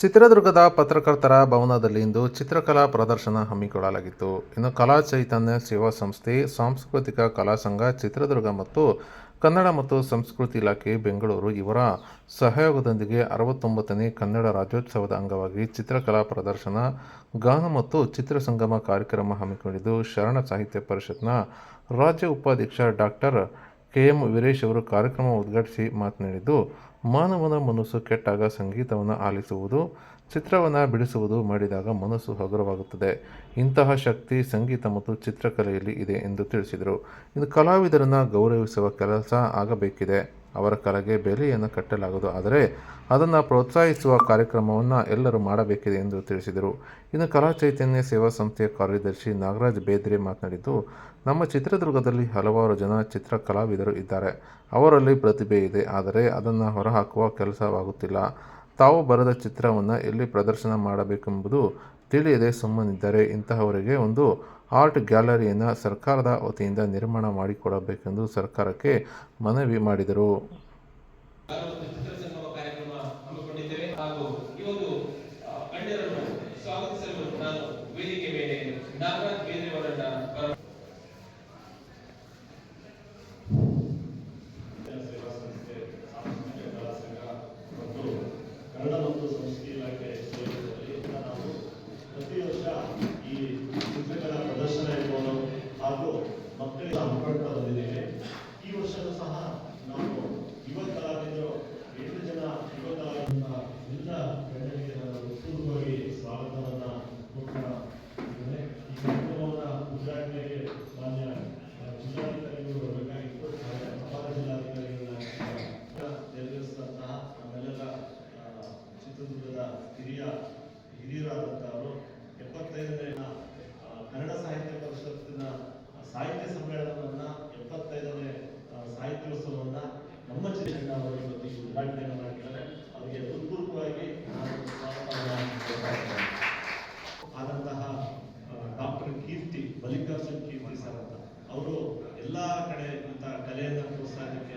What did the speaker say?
ಚಿತ್ರದುರ್ಗದ ಪತ್ರಕರ್ತರ ಭವನದಲ್ಲಿ ಇಂದು ಚಿತ್ರಕಲಾ ಪ್ರದರ್ಶನ ಹಮ್ಮಿಕೊಳ್ಳಲಾಗಿತ್ತು. ಇನ್ನು ಕಲಾ ಚೈತನ್ಯ ಸೇವಾ ಸಂಸ್ಥೆ, ಸಾಂಸ್ಕೃತಿಕ ಕಲಾ ಸಂಘ, ಚಿತ್ರದುರ್ಗ ಮತ್ತು ಕನ್ನಡ ಮತ್ತು ಸಂಸ್ಕೃತಿ ಇಲಾಖೆ ಬೆಂಗಳೂರು ಇವರ ಸಹಯೋಗದೊಂದಿಗೆ ಅರವತ್ತೊಂಬತ್ತನೇ ಕನ್ನಡ ರಾಜ್ಯೋತ್ಸವದ ಅಂಗವಾಗಿ ಚಿತ್ರಕಲಾ ಪ್ರದರ್ಶನ, ಗಾನ ಮತ್ತು ಚಿತ್ರಸಂಗಮ ಕಾರ್ಯಕ್ರಮ ಹಮ್ಮಿಕೊಂಡಿದ್ದು ಶರಣ ಸಾಹಿತ್ಯ ಪರಿಷತ್ನ ರಾಜ್ಯ ಉಪಾಧ್ಯಕ್ಷ ಡಾಕ್ಟರ್ ಕೆ ಎಂ ವೀರೇಶ್ ಅವರು ಕಾರ್ಯಕ್ರಮ ಉದ್ಘಾಟಿಸಿ ಮಾತನಾಡಿದ್ದು, ಮಾನವನ ಮನಸ್ಸು ಕೆಟ್ಟಾಗ ಸಂಗೀತವನ್ನು ಆಲಿಸುವುದು, ಚಿತ್ರವನ್ನು ಬಿಡಿಸುವುದು ಮಾಡಿದಾಗ ಮನಸ್ಸು ಹಗುರವಾಗುತ್ತದೆ. ಇಂತಹ ಶಕ್ತಿ, ಸಂಗೀತ ಮತ್ತು ಚಿತ್ರಕಲೆಯಲ್ಲಿ ಇದೆ ಎಂದು ತಿಳಿಸಿದರು. ಇದು ಕಲಾವಿದರನ್ನು ಗೌರವಿಸುವ ಕೆಲಸ ಆಗಬೇಕಿದೆ. ಅವರ ಕಲೆಗೆ ಬೆಲೆಯನ್ನು ಕಟ್ಟಲಾಗದು ಆದರೆ ಅದನ್ನು ಪ್ರೋತ್ಸಾಹಿಸುವ ಕಾರ್ಯಕ್ರಮವನ್ನು ಎಲ್ಲರೂ ಮಾಡಬೇಕಿದೆ ಎಂದು ತಿಳಿಸಿದರು. ಇನ್ನು ಕಲಾ ಚೈತನ್ಯ ಸೇವಾ ಸಂಸ್ಥೆಯ ಕಾರ್ಯದರ್ಶಿ ನಾಗರಾಜ್ ಬೇದ್ರೆ ಮಾತನಾಡಿದ್ದು, ನಮ್ಮ ಚಿತ್ರದುರ್ಗದಲ್ಲಿ ಹಲವಾರು ಜನ ಚಿತ್ರ ಕಲಾವಿದರು ಇದ್ದಾರೆ. ಅವರಲ್ಲಿ ಪ್ರತಿಭೆ ಇದೆ, ಆದರೆ ಅದನ್ನು ಹೊರಹಾಕುವ ಕೆಲಸವಾಗುತ್ತಿಲ್ಲ. ತಾವು ಬರೆದ ಚಿತ್ರವನ್ನು ಎಲ್ಲಿ ಪ್ರದರ್ಶನ ಮಾಡಬೇಕೆಂಬುದು ತಿಳಿಯದೆ ಸುಮ್ಮನಿದ್ದರೆ ಇಂತಹವರಿಗೆ ಒಂದು ಆರ್ಟ್ ಗ್ಯಾಲರಿಯನ್ನು ಸರ್ಕಾರದ ವತಿಯಿಂದ ನಿರ್ಮಾಣ ಮಾಡಿಕೊಡಬೇಕೆಂದು ಸರ್ಕಾರಕ್ಕೆ ಮನವಿ ಮಾಡಿದರು. ಹಾಗೂ ಗಣ್ಯರನ್ನು ಸ್ವಾಗತಿಸಲು ನಾನು ವೇದಿಕೆ ಮೇಲೆ be ಅವರು ಎಲ್ಲ ಕಡೆ ಇರುವಂತಹ ಕಲೆಯನ್ನು ಪ್ರೋತ್ಸಾಹಕ್ಕೆ